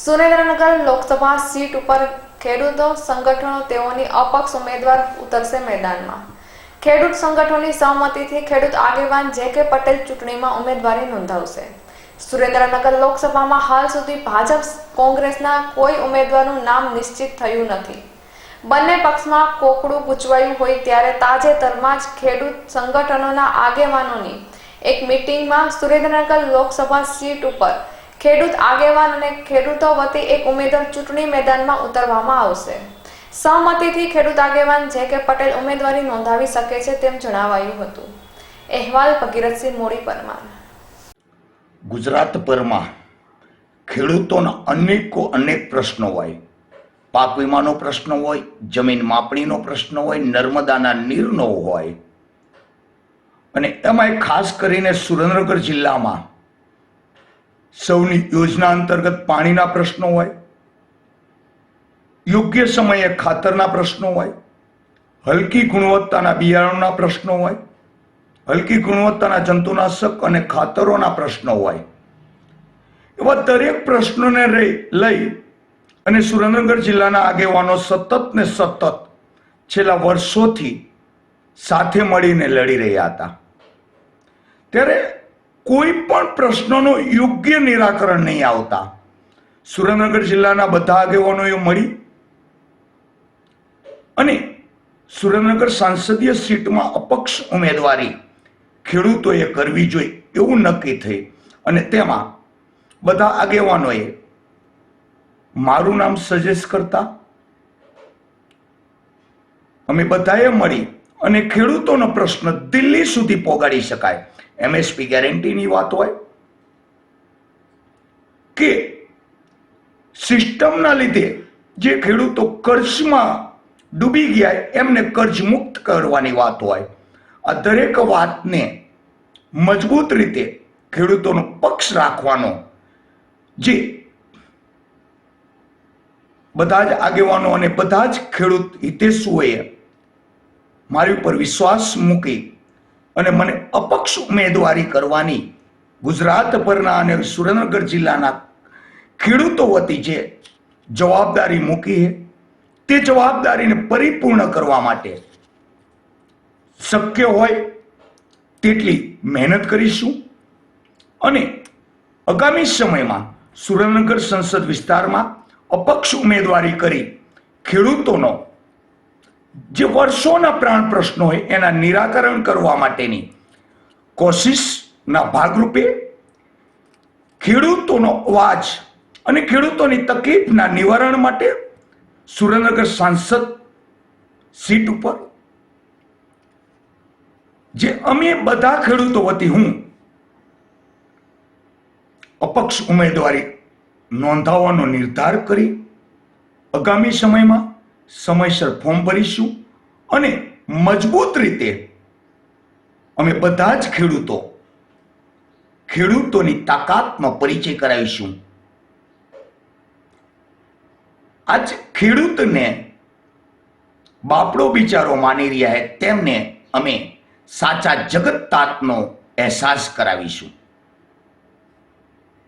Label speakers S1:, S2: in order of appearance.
S1: Surendranagar Lok Sabha seat ઉપર ખેડૂતો સંગઠનો તેઓની અપક્ષ ઉમેદવાર ઉતરશે મેદાનમાં. ખેડૂત સંગઠનોની સહમતિથી ખેડૂત આગેવાન જે કે પટેલ ચૂંટણીમાં ઉમેદવારી નોંધાવશે. સુરેન્દ્રનગર લોકસભામાં હાલ સુધી ભાજપ કોંગ્રેસના કોઈ ઉમેદવારનું નામ નિશ્ચિત થયું નથી. બંને પક્ષમાં કોકડું ગૂંચવાયું હોય ત્યારે તાજેતરમાં જ ખેડૂત સંગઠનોના આગેવાનોની એક મિટિંગમાં સુરેન્દ્રનગર લોકસભા સીટ ઉપર ખેડૂત આગેવાન અને ખેડૂતો વતી એક ઉમેદવાર ચૂંટણી મેદાનમાં ઉતરવામાં આવશે. સહમતિથી ખેડૂત આગેવાન જે કે પટેલ ઉમેદવારી નોંધાવી શકે છે તેમ જણાવાયું હતું. અહેવાલ ભગીરથસિંહ મોડી પરમાર.
S2: ગુજરાતભરમાં ખેડૂતોના અનેકો અનેક પ્રશ્નો હોય. પાક વીમાનો પ્રશ્ન હોય, જમીન માપણીનો પ્રશ્ન હોય, નર્મદાના નીરનો હોય. અને એમાં ખાસ કરીને સુરેન્દ્રનગર જિલ્લામાં સૌની યોજના અંતર્ગત પાણીના પ્રશ્નો હોય, યોગ્ય સમયે ખાતરના પ્રશ્નો હોય, હલકી ગુણવત્તાના બિયારણના પ્રશ્નો હોય, હલકી ગુણવત્તાના જંતુનાશક અને ખાતરોના પ્રશ્નો હોય. એવા દરેક પ્રશ્નોને લઈ અને સુરેન્દ્રનગર જિલ્લાના આગેવાનો સતત ને સતત છેલ્લા વર્ષોથી સાથે મળીને લડી રહ્યા હતા. ત્યારે કોઈ પણ પ્રશ્નનો યોગ્ય નિરાકરણ નહીં આવતા. સુરેન્દ્રનગર જિલ્લાના બધા આગેવાનોએ મળી. અને સુરેન્દ્રનગર સાંસદીય સીટમાં અપક્ષ ઉમેદવારી ખેડૂતોએ કરવી જોઈએ એવું નક્કી થઈ અને તેમાં બધા આગેવાનોએ મારું નામ સજેસ્ટ કરતા. અમે બધાએ મળી અને ખેડૂતોનો પ્રશ્ન દિલ્હી સુધી પોગાડી શકાય. એમએસપી ગેરંટીની વાત હોય કે સિસ્ટમના લીધે જે ખેડૂતો કર્જમાં ડૂબી ગયા એમને કર્જ મુક્ત કરવાની વાત હોય. આ દરેક વાતને મજબૂત રીતે ખેડૂતોનો પક્ષ રાખવાનો જે બધા જ આગેવાનો અને બધા જ ખેડૂત હિતેશુઓએ મારી ઉપર વિશ્વાસ મૂકી અને મને અપક્ષ ઉમેદવારી કરવાની ગુજરાતભરના અને સુરેન્દ્રનગર જિલ્લાના ખેડૂતો વતી જે જવાબદારી મૂકી તે જવાબદારીને પરિપૂર્ણ કરવા માટે શક્ય હોય તેટલી મહેનત કરીશું. અને આગામી સમયમાં સુરેન્દ્રનગર સંસદ વિસ્તારમાં અપક્ષ ઉમેદવારી કરી ખેડૂતોનો જે વર્ષોના પ્રાણ પ્રશ્નો હોય, એના નિરાકરણ કરવા માટેની કોશિશના ભાગરૂપે ખેડૂતોનો અવાજ અને ખેડૂતોની તકલીફના નિવારણ માટે સુરેન્દ્રનગર સાંસદ સીટ ઉપર, જે અમે બધા ખેડૂતો વતી હું અપક્ષ ઉમેદવારી નોંધાવવાનો નિર્ધાર કરી, આગામી સમયમાં સમયસર ફોર્મ ભરીશું અને મજબૂત રીતે અમે બધા જ ખેડૂતો ખેડૂતોની તાકાતનો પરિચય કરાવીશું. આજ ખેડૂતને બાપડો બિચારો માની રહ્યા હે, તેમને અમે સાચા જગત તાતનો અહેસાસ કરાવીશું.